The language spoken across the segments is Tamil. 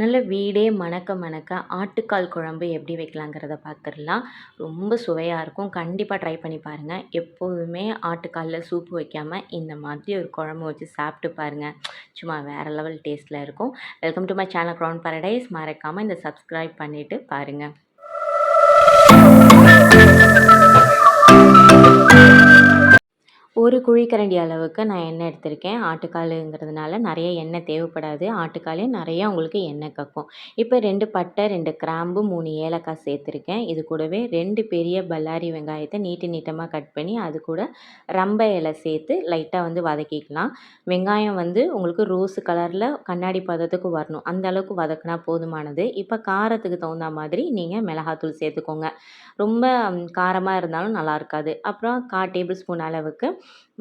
நல்ல வீடே மணக்க மணக்க ஆட்டுக்கால் குழம்பு எப்படி வைக்கலாங்கிறத பார்த்துடலாம். ரொம்ப சுவையாக இருக்கும். கண்டிப்பாக ட்ரை பண்ணி பாருங்கள் எப்போதுமே ஆட்டுக்காலில் சூப்பு வைக்காமல் இந்த மாதிரி ஒரு குழம்பு வச்சு சாப்பிட்டு பாருங்கள் சும்மா வேறு லெவல் டேஸ்ட்டில் இருக்கும். Welcome to my channel ground paradise மறக்காமல் இந்த சப்ஸ்கிரைப் பண்ணிவிட்டு பாருங்கள் ஒரு குழிக்கரண்டி அளவுக்கு நான் எண்ணெய் எடுத்திருக்கேன். ஆட்டுக்காலுங்கிறதுனால நிறைய எண்ணெய் தேவைப்படாது. ஆட்டுக்காலே நிறையா உங்களுக்கு எண்ணெய் கக்கும். இப்போ ரெண்டு பட்டை ரெண்டு கிராம்பு மூணு ஏலக்காய் சேர்த்துருக்கேன். இது கூடவே ரெண்டு பெரிய பல்லாரி வெங்காயத்தை நீட்டு நீட்டமாக கட் பண்ணி அது கூட ரம்ப இலை சேர்த்து லைட்டாக வந்து வதக்கிக்கலாம். வெங்காயம் வந்து உங்களுக்கு ரோஸு கலரில் கண்ணாடி பதத்துக்கு வரணும். அந்த அளவுக்கு வதக்குனா போதுமானது. இப்போ காரத்துக்கு தகுந்த மாதிரி நீங்கள் மிளகாத்தூள் சேர்த்துக்கோங்க. ரொம்ப காரமாக இருந்தாலும் நல்லா இருக்காது. அப்புறம் கா டேபிள் ஸ்பூன் அளவுக்கு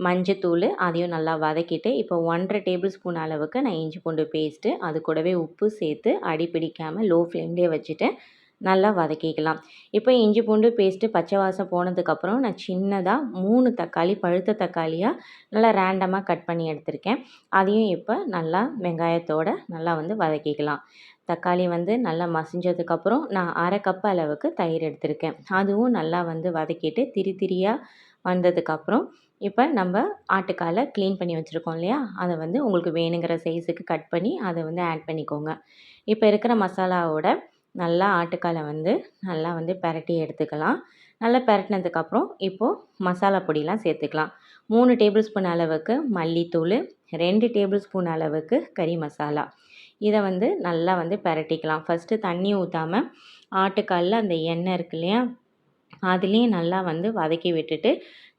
மஞ்சத்தூள் அதையும் நல்லா வதக்கிட்டு இப்போ ஒன்றரை டேபிள் ஸ்பூன் அளவுக்கு நான் இஞ்சி பூண்டு பேஸ்ட்டு அது கூடவே உப்பு சேர்த்து அடி பிடிக்காமல் லோ ஃப்ளேம்லேயே வச்சுட்டு நல்லா வதக்கிக்கலாம். இப்போ இஞ்சி பூண்டு பேஸ்ட்டு பச்சை வாசம் போனதுக்கப்புறம் நான் சின்னதாக மூணு தக்காளி பழுத்த தக்காளியாக நல்லா ரேண்டமாக கட் பண்ணி எடுத்திருக்கேன். அதையும் இப்போ நல்லா வெங்காயத்தோடு நல்லா வந்து வதக்கிக்கலாம். தக்காளி வந்து நல்லா மசிஞ்சதுக்கப்புறம் நான் அரை கப் அளவுக்கு தயிர் எடுத்திருக்கேன். அதுவும் நல்லா வந்து வதக்கிட்டு திரி திரியாக வந்ததுக்கப்புறம் இப்போ நம்ம ஆட்டுக்காலை க்ளீன் பண்ணி வச்சுருக்கோம் இல்லையா? அதை வந்து உங்களுக்கு வேணுங்கிற சைஸுக்கு கட் பண்ணி அதை வந்து ஆட் பண்ணிக்கோங்க. இப்போ இருக்கிற மசாலாவோட நல்லா ஆட்டுக்காலை வந்து நல்லா வந்து பரட்டி எடுத்துக்கலாம். நல்லா பரட்டினதுக்கப்புறம் இப்போது மசாலா பொடியெலாம் சேர்த்துக்கலாம். மூணு டேபிள் ஸ்பூன் அளவுக்கு மல்லித்தூள் ரெண்டு டேபிள் ஸ்பூன் அளவுக்கு கறி மசாலா. இதை வந்து நல்லா வந்து பெரட்டிக்கலாம். ஃபஸ்ட்டு தண்ணி ஊற்றாமல் ஆட்டுக்காலில் அந்த எண்ணெய் இருக்கு இல்லையா? அதுலேயும் நல்லா வந்து வதக்கி விட்டுட்டு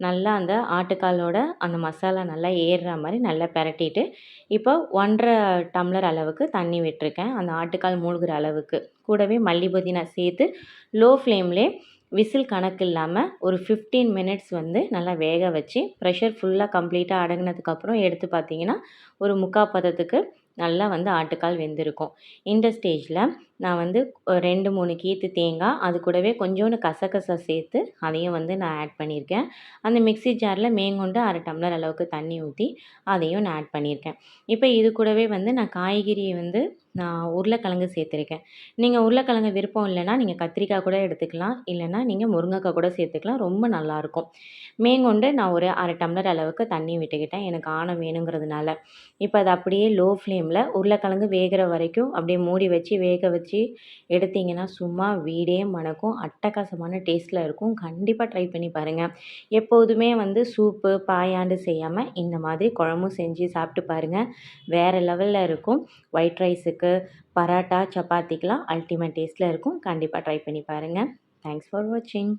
நல்லா அந்த ஆட்டுக்காலோட அந்த மசாலா நல்லா ஏறுற மாதிரி நல்லா பெரட்டிட்டு இப்போ ஒன்றரை டம்ளர் அளவுக்கு தண்ணி விட்டுருக்கேன். அந்த ஆட்டுக்கால் மூழ்கிற அளவுக்கு. கூடவே மல்லி புதினா சேர்த்து லோ ஃப்ளேம்லே விசில் கணக்கு இல்லாமல் ஒரு ஃபிஃப்டீன் மினிட்ஸ் வந்து நல்லா வேக வச்சு ப்ரெஷர் ஃபுல்லாக கம்ப்ளீட்டாக அடங்கினதுக்கப்புறம் எடுத்து பார்த்தீங்கன்னா ஒரு முக்கால் பதத்துக்கு நல்லா வந்து ஆட்டுக்கால் வெந்திருக்கும். இந்த ஸ்டேஜில் நான் வந்து ரெண்டு மூணு கீற்று தேங்காய் அது கூடவே கொஞ்சோண்டு கசகசா சேர்த்து அதையும் வந்து நான் ஆட் பண்ணியிருக்கேன். அந்த மிக்ஸி ஜாரில் மேங்கொண்டு அரை டம்ளர் அளவுக்கு தண்ணி ஊற்றி அதையும் நான் ஆட் பண்ணியிருக்கேன். இப்போ இது கூடவே வந்து நான் காய்கறியை வந்து நான் உருளைக்கிழங்கு சேர்த்துருக்கேன். நீங்கள் உருளைக்கிழங்கு விருப்பம் இல்லைன்னா நீங்கள் கத்திரிக்காய் கூட எடுத்துக்கலாம். இல்லைன்னா நீங்கள் முருங்கைக்காய் கூட சேர்த்துக்கலாம். ரொம்ப நல்லாயிருக்கும். மேங்கொண்டு நான் ஒரு அரை டம்ளர் அளவுக்கு தண்ணி விட்டுக்கிட்டேன். எனக்கு ஆணம் வேணுங்கிறதுனால. இப்போ அது அப்படியே லோ ஃப்ளேமில் உருளைக்கிழங்கு வேகிற வரைக்கும் அப்படியே மூடி வச்சு வேக வச்சு எடுத்திங்கன்னா சும்மா வீடே மணக்கும் அட்டகாசமான டேஸ்ட்டில் இருக்கும். கண்டிப்பாக ட்ரை பண்ணி பாருங்கள் எப்போதுமே வந்து சூப்பு பாயாண்டு செய்யாமல் இந்த மாதிரி குழம்பும் செஞ்சு சாப்பிட்டு பாருங்கள் வேறு லெவலில் இருக்கும். ஒயிட் ரைஸுக்கு பராட்டா சப்பாத்திக்கெலாம் அல்டிமேட் டேஸ்ட்டில் இருக்கும். கண்டிப்பாக ட்ரை பண்ணி பாருங்கள் தேங்க்ஸ் ஃபார் வாட்சிங்